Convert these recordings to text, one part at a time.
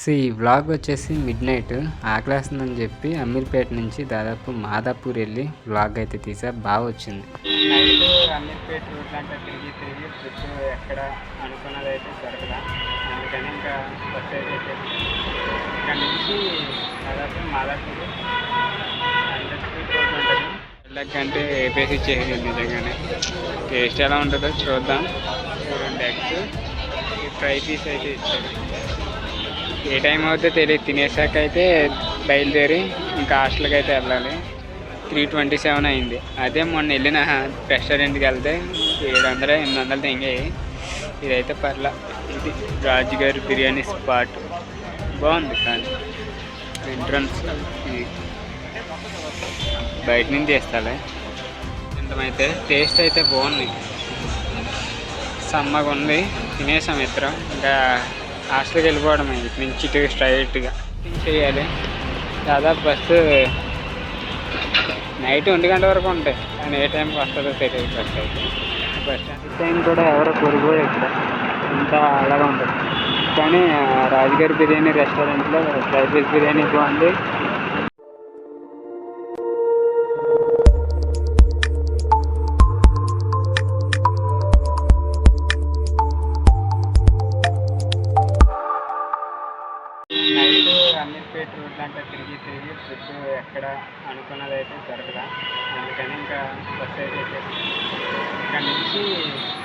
So ఈ vlog వచ్చేసి mid night ఆకలేస్తుందని చెప్పి అమీర్పేట నుంచి దాదాపు మాదాపూర్ వెళ్ళి వ్లాగ్ అయితే తీసా. బాగా వచ్చింది. నైట్ అమీర్పేట రూట్ అంతా తిరిగి తిరిగి ట్రిప్ ఎక్కడ అనుకున్నది అయితే దొరకదా. అందుకని ఇంకా బస్ అయితే ఇక్కడ నుంచి దాదాపు మాదాపూర్. హండ్రెడ్ ఫీట్ రోడ్ వెళ్ళకంటే ఏపీసీ ఇచ్చేది నిజంగానే. టేస్ట్ ఎలా ఉంటుందో చూద్దాం. రెండు ఎగ్స్ ఫ్రై పీస్ అయితే ఇచ్చారు. ఏ టైం అవుతుందో తెలియదు. తినేసాక అయితే బయలుదేరి ఇంకా హాస్టల్కి అయితే వెళ్ళాలి. త్రీ ట్వంటీ సెవెన్ అయింది. అదే మొన్న వెళ్ళిన రెస్టారెంట్కి వెళ్తే ఏడు వందలు ఎనిమిది వందలు తెంగాయి ఇదైతే పర్లా. ఇది రాజుగారి బిర్యానీ స్పాట్. బాగుంది కానీ ఎంట్రన్స్ బయట నుంచి తీస్తాలే. ఇంతమైతే టేస్ట్ అయితే బాగుంది. సమ్మగా ఉంది. తినేసాం ఇద్దరం. ఇంకా హాస్టల్కి వెళ్ళిపోవడమే ఇటు నుంచి ఇటు స్ట్రైట్గా. చేయాలి దాదాపు బస్సు నైట్ ఒంటి గంట వరకు ఉంటాయి. కానీ ఏ టైంకి వస్తుందో తెలియదు బస్ అయితే. బస్ స్టాండ్ టైం కూడా ఎవరో కొనుగో ఇక్కడ. అంతా అలాగా ఉంటుంది. కానీ రాజుగారి బిర్యానీ రెస్టారెంట్లో ఫ్రైడ్ రైస్ బిర్యానీ బాగుంది ట్రిప్ ఎక్కడ అనుకున్నది అయితే జరగదా. అందుకని ఇంకా బస్ అయితే ఇక్కడ నుంచి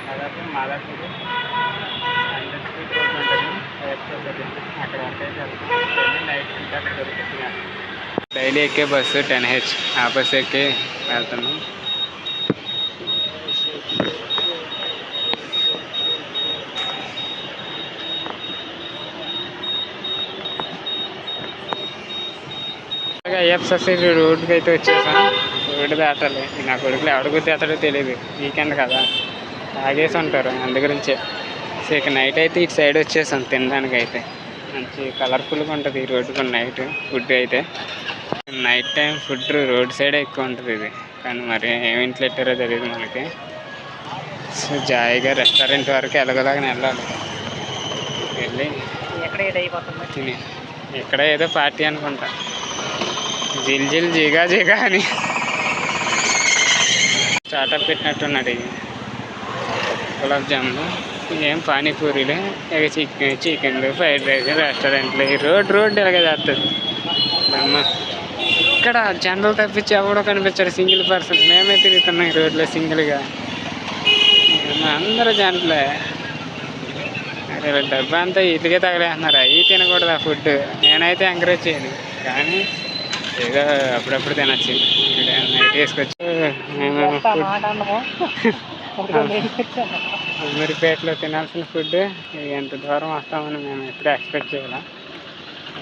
దాదాపు మాదాపూర్ హండ్రెడ్ ఫీట్ రోడ్ ఉంటుంది ఎయిర్పోర్ట్ అది అక్కడ వరకు అయితే వెళ్తాం. నైట్ ఇంకా అక్కడ దొరుకుతుంది డైలీ ఎక్కే బస్సు టెన్ హెచ్. ఆ బస్ ఎక్కి వెళ్తున్నాం. అయ్యప్ప సొసైటీ రోడ్డుకి అయితే వచ్చేసాం. రోడ్డు దాటాలి. నా కొడుకులు ఎవడికి దాటాడో తెలియదు వీకెండ్ కదా. తాగేసి ఉంటారు అందు గురించే సో ఇక నైట్ అయితే ఇటు సైడ్ వచ్చేసాం తినడానికి అయితే మంచి కలర్ఫుల్గా ఉంటుంది ఈ రోడ్డుకు నైట్ ఫుడ్ అయితే. నైట్ టైం ఫుడ్ రోడ్ సైడే ఎక్కువ ఉంటుంది ఇది. కానీ మరి ఏమి ఇంట్లో పెట్టారో తెలియదు మనకి. సో జాయిగా రెస్టారెంట్ వరకు ఎలాగోలాగా వెళ్ళాలి. వెళ్ళి ఎక్కడ ఏదో పార్టీ అనుకుంటా. జిల్ జిల్ జిగా జిగా అని. స్టార్టప్ పెట్టినట్టున్నాడు ఇది. గులాబ్ జాములు ఏం పానీపూరీలు ఇక చికెన్ చికెన్లు ఫ్రైడ్ రైస్ రెస్టారెంట్లు. ఈ రోడ్ రోడ్ ఇలాగే చేస్తుంది అమ్మ ఇక్కడ జనరల్ తప్పించి ఎవడో కనిపించాడు సింగిల్ పర్సన్. మేమే తిరుగుతున్నాం ఈ రోడ్లో సింగిల్గా. అందరూ జంటలే. అరే డబ్బా అంతా ఇటుకే తగలేస్తున్నారు. అవి తినకూడదు ఆ ఫుడ్ నేనైతే ఎంకరేజ్ చేయను. కానీ ఏదో అప్పుడప్పుడు తినచ్చు. నైట్ వేసుకొచ్చి అమీర్పేటలో తినాల్సిన ఫుడ్ ఎంత దూరం వస్తామని మేము ఎప్పుడు ఎక్స్పెక్ట్ చేయాలి.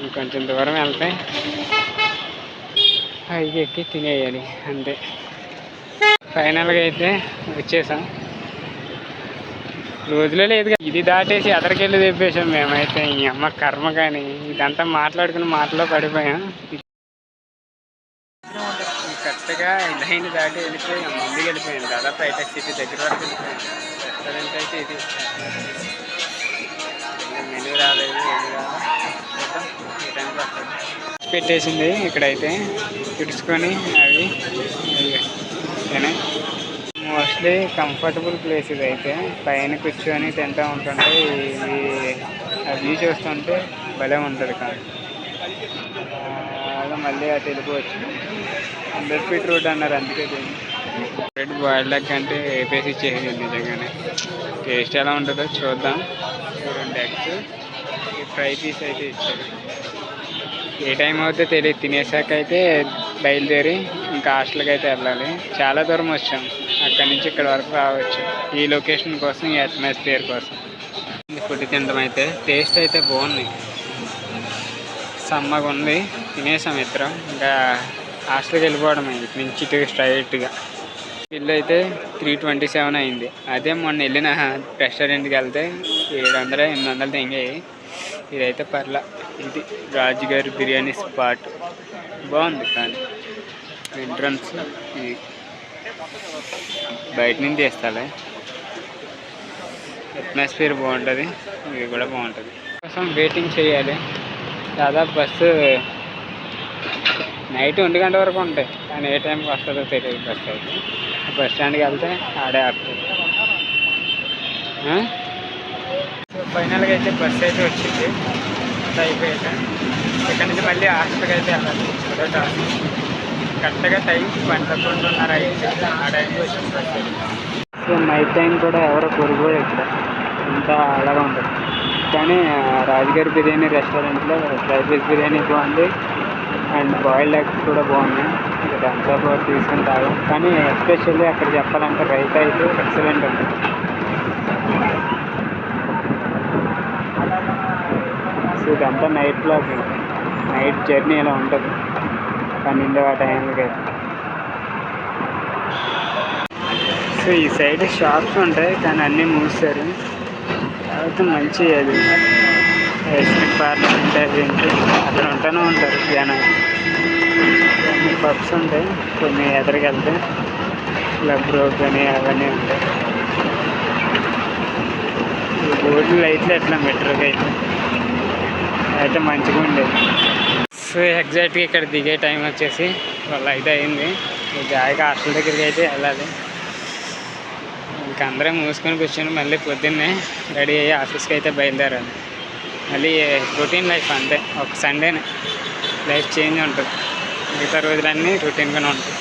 ఇంకొంచెం దూరం వెళ్తే పైకి ఎక్కి తినేయాలి అంతే. ఫైనల్గా అయితే వచ్చేసాం. రోజులో లేదు. ఇది దాటేసి ఎదరికెళ్ళి తెప్పేసాం మేమైతే. ఈ అమ్మ కర్మ కానీ ఇదంతా మాట్లాడుకుని మాటలో పడిపోయాం. కరెక్ట్గా లైన్ దాటి వెళ్ళిపోయి. ముందుకు వెళ్ళిపోయాం. దాదాపు హైటెక్ సిటీ దగ్గర వరకు వెళ్ళిపోయింది రెస్టారెంట్ అయితే ఇది. మెనూ రాలేదు ఏమి రాలేదు. చూద్దాం. ఈ టైంకి పెట్టేసింది ఇక్కడైతే. తుడుచుకొని అవి మోస్ట్లీ కంఫర్టబుల్ ప్లేస్ ఇది అయితే పైన కూర్చొని తింటూ ఉంటుంటే ఇది ఆ వ్యూ చూస్తుంటే భలే ఉంటుంది కానీ అలా మళ్ళీ అటు వెళ్ళిపోవచ్చు హండ్రెడ్ ఫీట్ రోడ్ అన్నారు అందుకే రెడ్ బాయిల్డ్ ఎగ్ అంటే వేపేసి ఇచ్చేది నిజంగానే. టేస్ట్ ఎలా ఉంటుందో చూద్దాం. రెండు ఎగ్స్ ఈ ఫ్రై పీస్ అయితే ఇచ్చారు. ఏ టైం అవుతుందో తెలియదు. తినేసాక అయితే బయలుదేరి ఇంకా హాస్టల్కి అయితే వెళ్ళాలి. చాలా దూరం వచ్చాం. అక్కడి నుంచి ఇక్కడ వరకు రావచ్చు. ఈ లొకేషన్ కోసం ఈ అట్మాస్ఫియర్ కోసం. ఫుడ్ తినడం అయితే టేస్ట్ అయితే బాగుంది. సమ్మగా ఉంది. తినేసాం ఇద్దరం. ఇంకా హాస్టల్కి వెళ్ళిపోవడం ఇటు నుంచి ఇటు స్ట్రైట్గా. బిల్ అయితే త్రీ ట్వంటీ సెవెన్ అయింది. అదే మొన్న వెళ్ళిన రెస్టారెంట్కి వెళ్తే ఏడు వందల ఎనిమిది వందలు తెంగాయి. ఇదైతే పర్లా. ఇది రాజుగారి బిర్యానీ స్పాట్ బాగుంది కానీ. ఎంట్రన్స్ ఇది. బయట నుంచి తీస్తాలే. అట్మాస్ఫియర్ బాగుంటుంది. ఇది కూడా బాగుంటుంది. కోసం వెయిటింగ్ చేయాలి. దాదాపు బస్సు నైట్ ఒంటి గంట వరకు ఉంటాయి. కానీ ఏ టైంకి వస్తుందో తెలియదు బస్ అయితే. బస్ స్టాండ్కి వెళ్తే ఆడే ఆపుతుంది సో ఫైనల్గా అయితే బస్ అయితే వచ్చింది. అంతా ఇక్కడ నుంచి మళ్ళీ హాస్టల్కి అయితే వెళ్ళాలి. ఒకటో కరెక్ట్గా టైం పదకొండున్నర అయింది. ఆ టైంకి వచ్చింది బస్ సో నైట్ టైం కూడా ఎవరో కొనుగోడు ఇక్కడ. అంతా అలాగే ఉంటుంది కానీ రాజుగారి బిర్యానీ రెస్టారెంట్లో ఫ్రైడ్ రైస్ బిర్యానీ బాగుంది అండ్ బాయిల్డ్ ఎగ్స్ కూడా బాగున్నాయి ఇక్కడ అంతా కూడా తీసుకుని తాగాం కానీ ఎస్పెషల్లీ అక్కడ చెప్పాలంటే రైతా అయితే ఎక్సలెంట్ ఉంది. సో ఇదంతా నైట్ బ్లాగ్ నైట్ జర్నీ ఇలా ఉంటుంది. పన్నెండు ఆ టైంకి సో ఈ సైడ్ షాప్స్ ఉంటాయి కానీ అన్నీ మూసారు. తర్వాత మంచి అది ఎస్పీ పార్లమెంట్ ఏంటి అక్కడ ఉంటూనే ఉంటారు జనం కొన్ని పబ్స్ ఉంటాయి. కొన్ని ఎదరికి వెళ్తే క్లబ్ రోడ్ అని అవన్నీ ఉంటాయి ఈ రోడ్లు లైట్లు ఎట్లా మెట్రోకి అయితే అయితే మంచిగా ఉండేది సో ఎగ్జాక్ట్గా ఇక్కడ దిగే టైం వచ్చేసి వాళ్ళు అయితే అయింది ఈ జాయిగా హాస్టల్ దగ్గరికి అయితే వెళ్ళాలి ఇంక అందరం మూసుకొని కూర్చొని మళ్ళీ పొద్దున్నే రెడీ అయ్యి ఆఫీస్కి అయితే బయలుదేరాలి మళ్ళీ రొటీన్ లైఫ్ అంతే. ఒక సండేనే లైఫ్ చేంజ్ ఉంటుంది. మిగతా రోజులన్నీ రొటీన్గానే ఉంటుంది